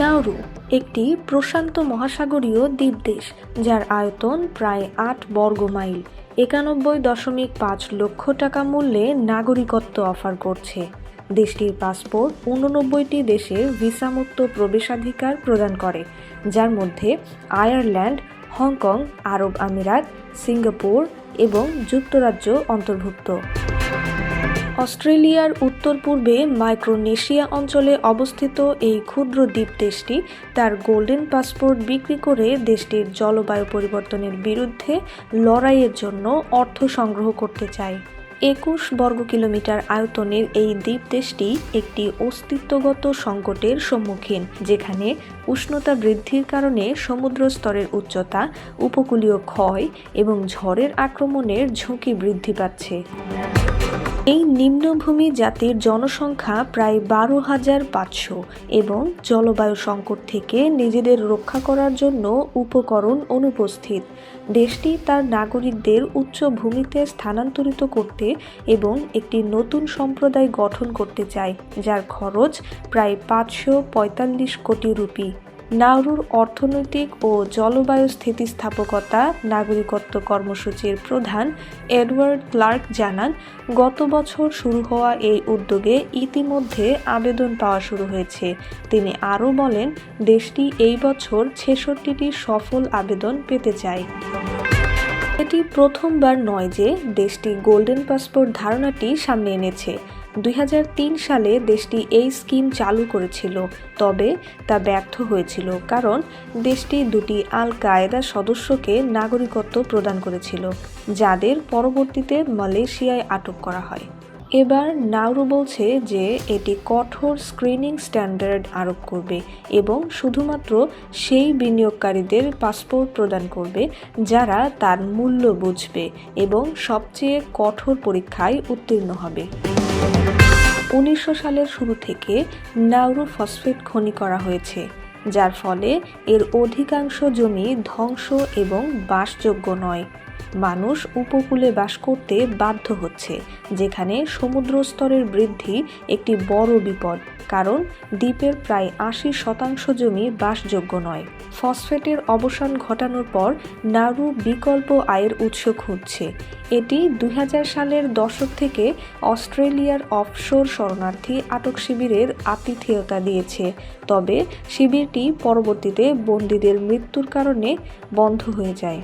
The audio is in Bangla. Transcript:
নাউরু একটি প্রশান্ত মহাসাগরীয় দ্বীপদেশ, যার আয়তন প্রায় আট বর্গ মাইল একানব্বই দশমিক পাঁচ লক্ষ টাকা মূল্যে নাগরিকত্ব অফার করছে। দেশটির পাসপোর্ট উননব্বইটি দেশে ভিসামুক্ত প্রবেশাধিকার প্রদান করে, যার মধ্যে আয়ারল্যান্ড, হংকং, আরব আমিরাত, সিঙ্গাপুর এবং যুক্তরাজ্য অন্তর্ভুক্ত। অস্ট্রেলিয়ার উত্তর পূর্বে মাইক্রোনেশিয়া অঞ্চলে অবস্থিত এই ক্ষুদ্র দ্বীপ দেশটি তার গোল্ডেন পাসপোর্ট বিক্রি করে দেশটির জলবায়ু পরিবর্তনের বিরুদ্ধে লড়াইয়ের জন্য অর্থ সংগ্রহ করতে চায়। একুশ বর্গ কিলোমিটার আয়তনের এই দ্বীপ দেশটি একটি অস্তিত্বগত সংকটের সম্মুখীন, যেখানে উষ্ণতা বৃদ্ধির কারণে সমুদ্র স্তরের উচ্চতা, উপকূলীয় ক্ষয় এবং ঝড়ের আক্রমণের ঝুঁকি বৃদ্ধি পাচ্ছে। এই নিম্নভূমি জাতির জনসংখ্যা প্রায় বারো হাজার পাঁচশো এবং জলবায়ু সংকট থেকে নিজেদের রক্ষা করার জন্য উপকরণ অনুপস্থিত। দেশটি তার নাগরিকদের উচ্চ ভূমিতে স্থানান্তরিত করতে এবং একটি নতুন সম্প্রদায় গঠন করতে চায়, যার খরচ প্রায় পাঁচশো পঁয়তাল্লিশ কোটি রুপি। নাউরুর অর্থনৈতিক ও জলবায়ু স্থিতিস্থাপকতা নাগরিকত্ব কর্মসূচির প্রধান এডওয়ার্ড ক্লার্ক জানান, গত বছর শুরু হওয়া এই উদ্যোগে ইতিমধ্যে আবেদন পাওয়া শুরু হয়েছে। তিনি আরও বলেন, দেশটি এই বছর ছেষট্টিটি সফল আবেদন পেতে চায়। এটি প্রথমবার নয় যে দেশটি গোল্ডেন পাসপোর্ট ধারণাটি সামনে এনেছে। দুই হাজার তিন সালে দেশটি এই স্কিম চালু করেছিল, তবে তা ব্যর্থ হয়েছিল কারণ দেশটি দুটি আল কায়েদা সদস্যকে নাগরিকত্ব প্রদান করেছিল, যাদের পরবর্তীতে মালয়েশিয়ায় আটক করা হয়। এবার নাউরু বলছে যে এটি কঠোর স্ক্রিনিং স্ট্যান্ডার্ড আরোপ করবে এবং শুধুমাত্র সেই বিনিয়োগকারীদের পাসপোর্ট প্রদান করবে যারা তার মূল্য বুঝবে এবং সবচেয়ে কঠোর পরীক্ষায় উত্তীর্ণ হবে। উনিশশো সালের শুরু থেকে নাউরু ফসফেট খনি করা হয়েছে, যার ফলে এর অধিকাংশ জমি ধ্বংস এবং বাসযোগ্য নয়। মানুষ উপকূলে বাস করতে বাধ্য হচ্ছে, যেখানে সমুদ্র স্তরের বৃদ্ধি একটি বড় বিপদ, কারণ দ্বীপের প্রায় আশি শতাংশ জমি বাসযোগ্য নয়। ফসফেটের অবসান ঘটানোর পর নারু বিকল্প আয়ের উৎস খুঁজছে। এটি দু হাজার সালের দশক থেকে অস্ট্রেলিয়ার অফশোর শরণার্থী আটক শিবিরের আতিথেয়তা দিয়েছে। তবে শিবিরটি পরবর্তীতে বন্দীদের মৃত্যুর কারণে বন্ধ হয়ে যায়।